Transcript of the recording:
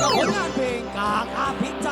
กับผลงานเพลงกากอาพิจั